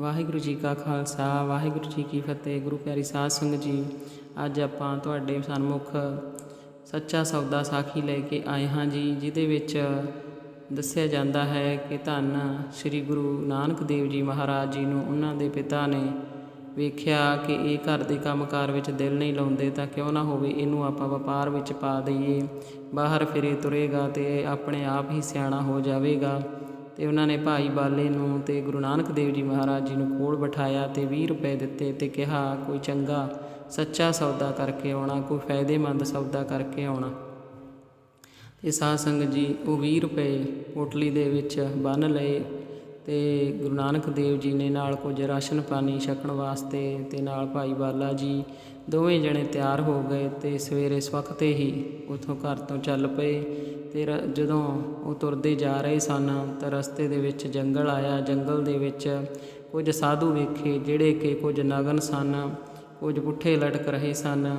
ਵਾਹਿਗੁਰੂ ਜੀ ਕਾ ਖਾਲਸਾ, ਵਾਹਿਗੁਰੂ ਜੀ ਕੀ ਫਤਿਹ, ਗੁਰੂ ਪਿਆਰੀ ਸਾਧ ਸੰਗਤ ਜੀ। ਅੱਜ ਆਪਾਂ ਤੁਹਾਡੇ ਸਨਮੁਖ ਸੱਚਾ ਸੌਦਾ ਸਾਖੀ ਲੈ ਕੇ ਆਏ ਹਾਂ ਜੀ, ਜਿਹਦੇ ਵਿੱਚ ਦੱਸਿਆ ਜਾਂਦਾ ਹੈ ਕਿ ਧੰਨ ਸ੍ਰੀ ਗੁਰੂ ਨਾਨਕ ਦੇਵ ਜੀ ਮਹਾਰਾਜ ਜੀ ਨੂੰ ਉਹਨਾਂ ਦੇ ਪਿਤਾ ਨੇ ਵੇਖਿਆ ਕਿ ਇਹ ਘਰ ਦੇ ਕੰਮਕਾਰ ਵਿੱਚ ਦਿਲ ਨਹੀਂ ਲਾਉਂਦੇ ਤਾਂ ਕਿਉਂ ਨਾ ਹੋਵੇ ਇਹਨੂੰ ਆਪਾਂ ਵਪਾਰ ਵਿੱਚ ਪਾ ਦਈਏ। ਬਾਹਰ ਫਿਰੇ ਤੁਰੇਗਾ ਤੇ ਆਪਣੇ ਆਪ ਹੀ ਸਿਆਣਾ ਹੋ ਜਾਵੇਗਾ। ਤੇ ਉਹਨਾਂ ਨੇ ਭਾਈ ਬਾਲੇ ਨੂੰ ਤੇ ਗੁਰੂ ਨਾਨਕ ਦੇਵ ਜੀ ਮਹਾਰਾਜ ਜੀ ਨੂੰ ਕੋਲ ਬਿਠਾਇਆ ਤੇ 20 ਰੁਪਏ ਦਿੱਤੇ ਤੇ ਕਿਹਾ, ਕੋਈ ਚੰਗਾ, ਸੱਚਾ ਸੌਦਾ ਕਰਕੇ ਆਉਣਾ, ਕੋਈ ਫਾਇਦੇਮੰਦ ਸੌਦਾ ਕਰਕੇ ਆਉਣਾ। ਤੇ ਸਾਧ ਸੰਗਤ ਜੀ ਉਹ 20 ਰੁਪਏ ਪੋਟਲੀ ਦੇ ਵਿੱਚ ਬੰਨ ਲਏ ਤੇ ਗੁਰੂ ਨਾਨਕ ਦੇਵ ਜੀ ਨੇ ਨਾਲ ਕੁਝ ਰਾਸ਼ਨ ਪਾਣੀ ਛਕਣ ਵਾਸਤੇ ਤੇ ਨਾਲ ਭਾਈ ਬਾਲਾ ਜੀ ਦੋਵੇਂ ਜਣੇ ਤਿਆਰ ਹੋ ਗਏ ਤੇ ਸਵੇਰੇ ਸਵਖਤੇ ਹੀ ਉਥੋਂ ਘਰ ਤੋਂ ਚੱਲ ਪਏ ਤੇ ਜਦੋਂ ਉਹ ਤੁਰਦੇ ਜਾ ਰਹੇ ਸਨ ਤਾਂ ਰਸਤੇ ਦੇ ਵਿੱਚ ਜੰਗਲ ਆਇਆ। ਜੰਗਲ ਦੇ ਵਿੱਚ ਕੁਝ ਸਾਧੂ ਵੇਖੇ ਜਿਹੜੇ ਕਿ ਕੁਝ ਨਗਨ ਸਨ, ਕੁਝ ਪੁੱਠੇ ਲਟਕ ਰਹੇ ਸਨ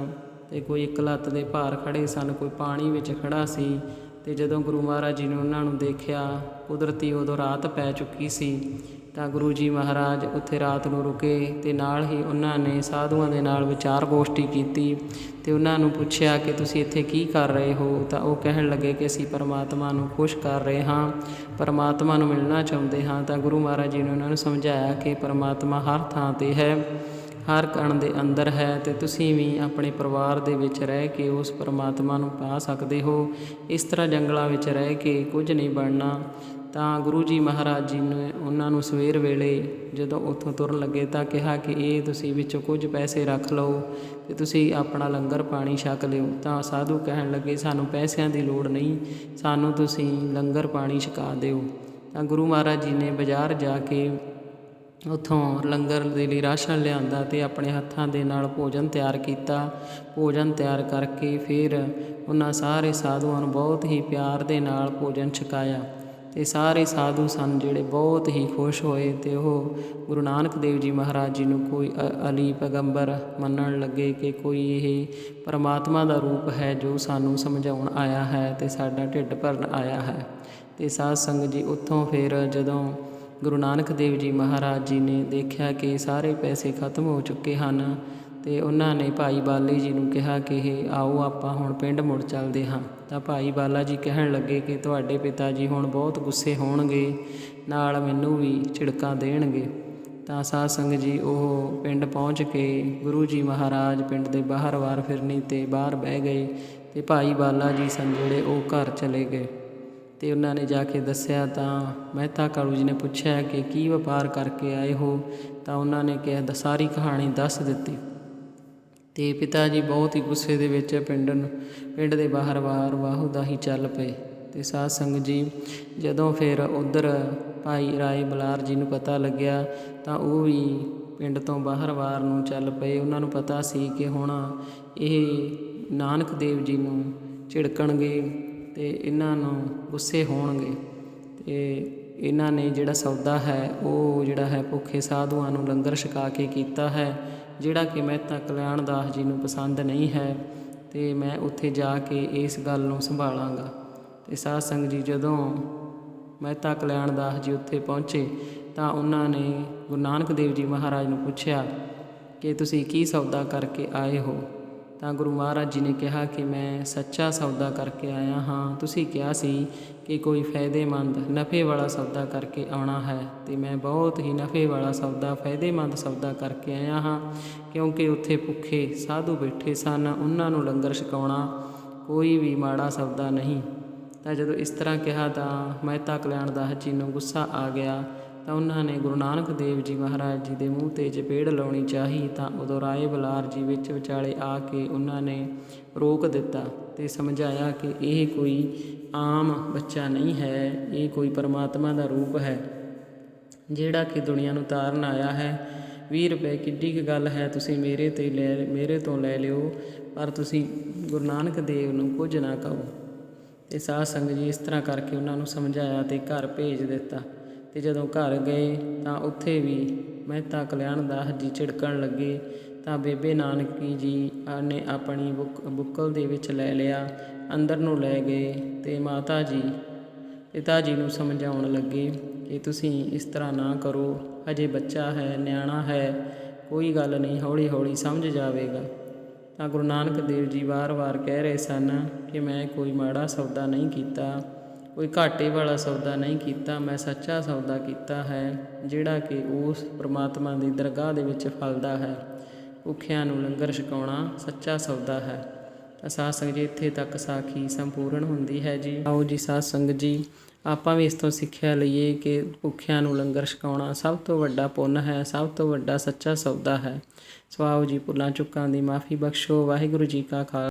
ਤੇ ਕੋਈ ਇੱਕ ਲੱਤ ਦੇ ਭਾਰ ਖੜੇ ਸਨ, ਕੋਈ ਪਾਣੀ ਵਿੱਚ ਖੜਾ ਸੀ। ਤੇ ਜਦੋਂ ਗੁਰੂ ਮਹਾਰਾਜ ਜੀ ਨੇ ਉਹਨਾਂ ਨੂੰ ਦੇਖਿਆ, ਕੁਦਰਤੀ ਉਦੋਂ ਰਾਤ ਪੈ ਚੁੱਕੀ ਸੀ, ਤਾਂ ਗੁਰੂ ਜੀ ਮਹਾਰਾਜ ਉੱਥੇ ਰਾਤ ਨੂੰ ਰੁਕੇ ਤੇ ਨਾਲ ਹੀ ਉਹਨਾਂ ਨੇ ਸਾਧੂਆਂ ਦੇ ਨਾਲ ਵਿਚਾਰ ਗੋਸ਼ਟੀ ਕੀਤੀ ਤੇ ਉਹਨਾਂ ਨੂੰ ਪੁੱਛਿਆ ਕਿ ਤੁਸੀਂ ਇੱਥੇ ਕੀ ਕਰ ਰਹੇ ਹੋ? ਤਾਂ ਉਹ ਕਹਿਣ ਲੱਗੇ ਕਿ ਅਸੀਂ ਪਰਮਾਤਮਾ ਨੂੰ ਖੁਸ਼ ਕਰ ਰਹੇ ਹਾਂ, ਪਰਮਾਤਮਾ ਨੂੰ ਮਿਲਣਾ ਚਾਹੁੰਦੇ ਹਾਂ। ਤਾਂ ਗੁਰੂ ਮਹਾਰਾਜ ਜੀ ਨੇ ਉਹਨਾਂ ਨੂੰ ਸਮਝਾਇਆ ਕਿ ਪਰਮਾਤਮਾ ਹਰ ਥਾਂ ਤੇ ਹੈ। ਹਰ ਕਣ ਦੇ ਅੰਦਰ ਹੈ ਤੇ ਤੁਸੀਂ ਵੀ ਆਪਣੇ ਪਰਿਵਾਰ ਦੇ ਵਿੱਚ ਰਹਿ ਕੇ ਉਸ ਪਰਮਾਤਮਾ ਨੂੰ ਪਾ ਸਕਦੇ ਹੋ। ਇਸ ਤਰ੍ਹਾਂ ਜੰਗਲਾਂ ਵਿੱਚ ਰਹਿ ਕੇ ਕੁਝ ਨਹੀਂ ਬਣਨਾ। ਤਾਂ ਗੁਰੂ ਜੀ ਮਹਾਰਾਜ ਜੀ ਨੇ ਉਹਨਾਂ ਨੂੰ ਸਵੇਰ ਵੇਲੇ ਜਦੋਂ ਉੱਥੋਂ ਤੁਰਨ ਲੱਗੇ ਤਾਂ ਕਿਹਾ ਕਿ ਇਹ ਤੁਸੀਂ ਵਿੱਚੋਂ ਕੁਝ ਪੈਸੇ ਰੱਖ ਲਓ ਤੇ ਤੁਸੀਂ ਆਪਣਾ ਲੰਗਰ ਪਾਣੀ ਛਕ ਲਿਓ। ਤਾਂ ਸਾਧੂ ਕਹਿਣ ਲੱਗੇ, ਸਾਨੂੰ ਪੈਸਿਆਂ ਦੀ ਲੋੜ ਨਹੀਂ, ਸਾਨੂੰ ਤੁਸੀਂ ਲੰਗਰ ਪਾਣੀ ਛਕਾ ਦਿਓ। ਤਾਂ ਗੁਰੂ ਮਹਾਰਾਜ ਜੀ ਨੇ ਬਾਜ਼ਾਰ ਜਾ ਕੇ ਉੱਥੋਂ ਲੰਗਰ ਦੇ ਲਈ ਰਾਸ਼ਨ ਲਿਆਂਦਾ ਅਤੇ ਆਪਣੇ ਹੱਥਾਂ ਦੇ ਨਾਲ ਭੋਜਨ ਤਿਆਰ ਕੀਤਾ। ਭੋਜਨ ਤਿਆਰ ਕਰਕੇ ਫਿਰ ਉਹਨਾਂ ਸਾਰੇ ਸਾਧੂਆਂ ਨੂੰ ਬਹੁਤ ਹੀ ਪਿਆਰ ਦੇ ਨਾਲ ਭੋਜਨ ਛਕਾਇਆ। ਤੇ ਸਾਰੇ ਸਾਧੂ ਸਨ ਜਿਹੜੇ ਬਹੁਤ ਹੀ ਖੁਸ਼ ਹੋਏ ਤੇ ਉਹ ਗੁਰੂ ਨਾਨਕ ਦੇਵ ਜੀ ਮਹਾਰਾਜ ਜੀ ਨੂੰ ਕੋਈ ਅ- ਅਲੀ ਪੈਗੰਬਰ ਮੰਨਣ ਲੱਗੇ ਕਿ ਕੋਈ ਇਹ ਪਰਮਾਤਮਾ ਦਾ ਰੂਪ ਹੈ ਜੋ ਸਾਨੂੰ ਸਮਝਾਉਣ ਆਇਆ ਹੈ ਤੇ ਸਾਡਾ ਢਿੱਡ ਭਰਨ ਆਇਆ ਹੈ। ਤੇ ਸਾਧ ਸੰਗਤ ਜੀ ਉੱਥੋਂ ਫਿਰ ਜਦੋਂ ਗੁਰੂ ਨਾਨਕ ਦੇਵ ਜੀ ਮਹਾਰਾਜ ਜੀ ਨੇ ਦੇਖਿਆ ਕਿ ਸਾਰੇ ਪੈਸੇ ਖਤਮ ਹੋ ਚੁੱਕੇ ਹਨ ਤੇ ਉਹਨਾਂ ਨੇ ਭਾਈ ਬਾਲੇ ਜੀ ਨੂੰ ਕਿਹਾ ਕਿ ਇਹ ਆਓ ਆਪਾਂ ਹੁਣ ਪਿੰਡ ਮੁੜ ਚੱਲਦੇ ਹਾਂ। ਤਾਂ ਭਾਈ ਬਾਲਾ ਜੀ ਕਹਿਣ ਲੱਗੇ ਕਿ ਤੁਹਾਡੇ ਪਿਤਾ ਜੀ ਹੁਣ ਬਹੁਤ ਗੁੱਸੇ ਹੋਣਗੇ, ਨਾਲ ਮੈਨੂੰ ਵੀ ਝਿੜਕਾਂ ਦੇਣਗੇ। ਤਾਂ ਸਾਧ ਸੰਗਤ ਜੀ ਉਹ ਪਿੰਡ ਪਹੁੰਚ ਕੇ ਗੁਰੂ ਜੀ ਮਹਾਰਾਜ ਪਿੰਡ ਦੇ ਬਾਹਰ ਵਾਰ ਫਿਰਨੀ ਤੇ ਬਾਹਰ ਬਹਿ ਗਏ ਤੇ ਭਾਈ ਬਾਲਾ ਜੀ ਸਨ ਜਿਹੜੇ ਉਹ ਘਰ ਚਲੇ ਗਏ। ਤੇ ਉਹਨਾਂ ਨੇ ਜਾ ਕੇ ਦੱਸਿਆ ਤਾਂ ਮਹਿਤਾ ਕਾਲੂ ਜੀ ਨੇ ਪੁੱਛਿਆ ਕਿ ਕੀ ਵਪਾਰ ਕਰਕੇ ਆਏ ਹੋ? ਤਾਂ ਉਹਨਾਂ ਨੇ ਕਿਹਾ ਸਾਰੀ ਕਹਾਣੀ ਦੱਸ ਦਿੱਤੀ। ਤੇ ਪਿਤਾ ਜੀ ਬਹੁਤ ਹੀ ਗੁੱਸੇ ਦੇ ਵਿੱਚ ਪਿੰਡ ਨੂੰ, ਪਿੰਡ ਦੇ ਬਾਹਰ ਵਾਰ ਵਾਹੂ ਹੀ ਚੱਲ ਪਏ। ਤੇ ਸਾਧ ਸੰਗਤ ਜੀ, ਜਦੋਂ ਫਿਰ ਉਧਰ ਭਾਈ ਰਾਏ ਬਲਾਰ ਜੀ ਨੂੰ ਪਤਾ ਲੱਗਿਆ, ਤਾਂ ਉਹ ਵੀ ਪਿੰਡ ਤੋਂ ਬਾਹਰ ਵਾਰ ਨੂੰ ਚੱਲ ਪਏ। ਉਹਨਾਂ ਨੂੰ ਪਤਾ ਸੀ ਕਿ ਹੁਣ ਇਹ ਨਾਨਕ ਦੇਵ ਜੀ ਨੂੰ ਝਿੜਕਣਗੇ। ਤੇ ਇਹਨਾਂ ਨੂੰ ਗੁੱਸੇ ਹੋਣਗੇ। ਤੇ ਇਹਨਾਂ ਨੇ ਜਿਹੜਾ ਸੌਦਾ ਹੈ, ਉਹ ਜਿਹੜਾ ਹੈ ਭੁੱਖੇ ਸਾਧੂਆਂ ਨੂੰ ਲੰਗਰ ਛਕਾ ਕੇ ਕੀਤਾ ਹੈ, ਜਿਹੜਾ ਕਿ ਮਹਿਤਾ ਕਲਿਆਣ ਦਾਸ ਜੀ ਨੂੰ ਪਸੰਦ ਨਹੀਂ ਹੈ, ਤੇ ਮੈਂ ਉੱਥੇ ਜਾ ਕੇ ਇਸ ਗੱਲ ਨੂੰ ਸੰਭਾਲਾਂਗਾ। ਤੇ ਸਾਧ ਸੰਗਤ ਜੀ, ਜਦੋਂ ਮਹਿਤਾ ਕਲਿਆਣ ਦਾਸ ਜੀ ਉੱਥੇ ਪਹੁੰਚੇ, ਤਾਂ ਉਹਨਾਂ ਨੇ ਗੁਰੂ ਨਾਨਕ ਦੇਵ ਜੀ ਮਹਾਰਾਜ ਨੂੰ ਪੁੱਛਿਆ ਕਿ ਤੁਸੀਂ ਕੀ ਸੌਦਾ ਕਰਕੇ ਆਏ ਹੋ? ਤਾਂ ਗੁਰੂ ਮਹਾਰਾਜ ਜੀ ਨੇ ਕਿਹਾ ਕਿ ਮੈਂ ਸੱਚਾ ਸੌਦਾ ਕਰਕੇ ਆਇਆ ਹਾਂ। ਤੁਸੀਂ ਕਿਹਾ ਸੀ ਕਿ ਕੋਈ ਫਾਇਦੇਮੰਦ ਨਫੇ ਵਾਲਾ ਸੌਦਾ ਕਰਕੇ ਆਉਣਾ ਹੈ ਤੇ ਮੈਂ ਬਹੁਤ ਹੀ ਨਫੇ ਵਾਲਾ ਸੌਦਾ, ਫਾਇਦੇਮੰਦ ਸੌਦਾ ਕਰਕੇ ਆਇਆ ਹਾਂ। ਕਿਉਂਕਿ ਉੱਥੇ ਭੁੱਖੇ ਸਾਧੂ ਬੈਠੇ ਸਨ, ਉਹਨਾਂ ਨੂੰ ਲੰਗਰ ਛਕਾਉਣਾ ਕੋਈ ਵੀ ਮਾੜਾ ਸੌਦਾ ਨਹੀਂ। ਤਾਂ ਜਦੋਂ ਇਸ ਤਰ੍ਹਾਂ ਕਿਹਾ ਤਾਂ ਮਹਿਤਾ ਕਲਿਆਣ ਦਾਸ ਜੀ ਨੂੰ ਗੁੱਸਾ ਆ ਗਿਆ ਤਾਂ ਉਹਨਾਂ ਨੇ ਗੁਰੂ ਨਾਨਕ ਦੇਵ ਜੀ ਮਹਾਰਾਜ ਜੀ ਦੇ ਮੂੰਹ ਤੇ ਚਪੇੜ ਲਾਉਣੀ ਚਾਹੀ ਤਾਂ ਉਦੋਂ ਰਾਏ ਬਲਾਰ ਜੀ ਵਿੱਚ ਵਿਚਾਲੇ ਆ ਕੇ ਉਹਨਾਂ ਨੇ ਰੋਕ ਦਿੱਤਾ ਤੇ ਸਮਝਾਇਆ ਕਿ ਇਹ ਕੋਈ ਆਮ ਬੱਚਾ ਨਹੀਂ ਹੈ, ਇਹ ਕੋਈ ਪਰਮਾਤਮਾ ਦਾ ਰੂਪ ਹੈ। ਜਿਹੜਾ ਕਿ ਦੁਨੀਆ ਨੂੰ ਤਾਰਨ ਆਇਆ ਹੈ। 20 ਰੁਪਏ ਕਿੱਡੀ ਕੁ ਗੱਲ ਹੈ, ਤੁਸੀਂ ਮੇਰੇ ਤੇ ਲੈ, ਮੇਰੇ ਤੋਂ ਲੈ ਲਿਓ, ਪਰ ਤੁਸੀਂ ਗੁਰੂ ਨਾਨਕ ਦੇਵ ਨੂੰ ਕੁਝ ਨਾ ਕਹੋ। ਤੇ ਸਾਧ ਸੰਗਤ ਜੀ ਇਸ ਤਰ੍ਹਾਂ ਕਰਕੇ ਉਹਨਾਂ ਨੂੰ ਸਮਝਾਇਆ ਤੇ ਘਰ ਭੇਜ ਦਿੱਤਾ। ਤੇ ਜਦੋਂ ਘਰ ਗਏ ਤਾਂ ਉੱਥੇ ਵੀ ਮਹਿਤਾ ਕਲਿਆਣ ਦਾਸ ਜੀ ਛਿੜਕਣ ਲੱਗੇ। ਤਾਂ ਬੇਬੇ ਨਾਨਕੀ ਜੀ ਨੇ ਆਪਣੀ ਬੁੱਕ, ਬੁੱਕਲ ਦੇ ਵਿੱਚ ਲੈ ਲਿਆ, ਅੰਦਰ ਨੂੰ ਲੈ ਗਏ ਤੇ ਮਾਤਾ ਜੀ, ਪਿਤਾ ਜੀ ਨੂੰ ਸਮਝਾਉਣ ਲੱਗੇ ਕਿ ਤੁਸੀਂ ਇਸ ਤਰ੍ਹਾਂ ਨਾ ਕਰੋ ਅਜੇ ਬੱਚਾ ਹੈ, ਨਿਆਣਾ ਹੈ, ਕੋਈ ਗੱਲ ਨਹੀਂ ਹੌਲੀ ਹੌਲੀ ਸਮਝ ਜਾਵੇਗਾ। ਤਾਂ ਗੁਰੂ ਨਾਨਕ ਦੇਵ ਜੀ ਵਾਰ-ਵਾਰ ਕਹਿ ਰਹੇ ਸਨ ਕਿ ਮੈਂ ਕੋਈ ਮਾੜਾ ਸੌਦਾ ਨਹੀਂ ਕੀਤਾ। ਕੋਈ ਘਾਟੇ ਵਾਲਾ ਸੌਦਾ ਨਹੀਂ ਕੀਤਾ, ਮੈਂ ਸੱਚਾ ਸੌਦਾ ਕੀਤਾ ਹੈ, ਜਿਹੜਾ ਕਿ ਉਸ ਪ੍ਰਮਾਤਮਾ ਦੀ ਦਰਗਾਹ ਦੇ ਵਿੱਚ ਫਲਦਾ ਹੈ। ਭੁੱਖਿਆਂ ਨੂੰ ਲੰਗਰ ਛਕਾਉਣਾ ਸੱਚਾ ਸੌਦਾ ਹੈ। ਤਾਂ ਸਾਧ ਜੀ, ਇੱਥੇ ਤੱਕ ਸਾਖੀ ਸੰਪੂਰਨ ਹੁੰਦੀ ਹੈ ਜੀ। ਆਓ ਜੀ ਸਾਧ ਸੰਗਤ ਜੀ, ਆਪਾਂ ਵੀ ਇਸ ਤੋਂ ਸਿੱਖਿਆ ਲਈਏ ਕਿ ਭੁੱਖਿਆਂ ਨੂੰ ਲੰਗਰ ਛਕਾਉਣਾ ਸਭ ਤੋਂ ਵੱਡਾ ਪੁੰਨ ਹੈ, ਸਭ ਤੋਂ ਵੱਡਾ ਸੱਚਾ ਸੌਦਾ ਹੈ। ਸੋ ਆਓ ਜੀ, ਭੁੱਲਾਂ ਚੁੱਕਾਂ ਦੀ ਮਾਫੀ ਬਖਸ਼ੋ। ਵਾਹਿਗੁਰੂ ਜੀ ਕਾ ਖਾਲਸਾ।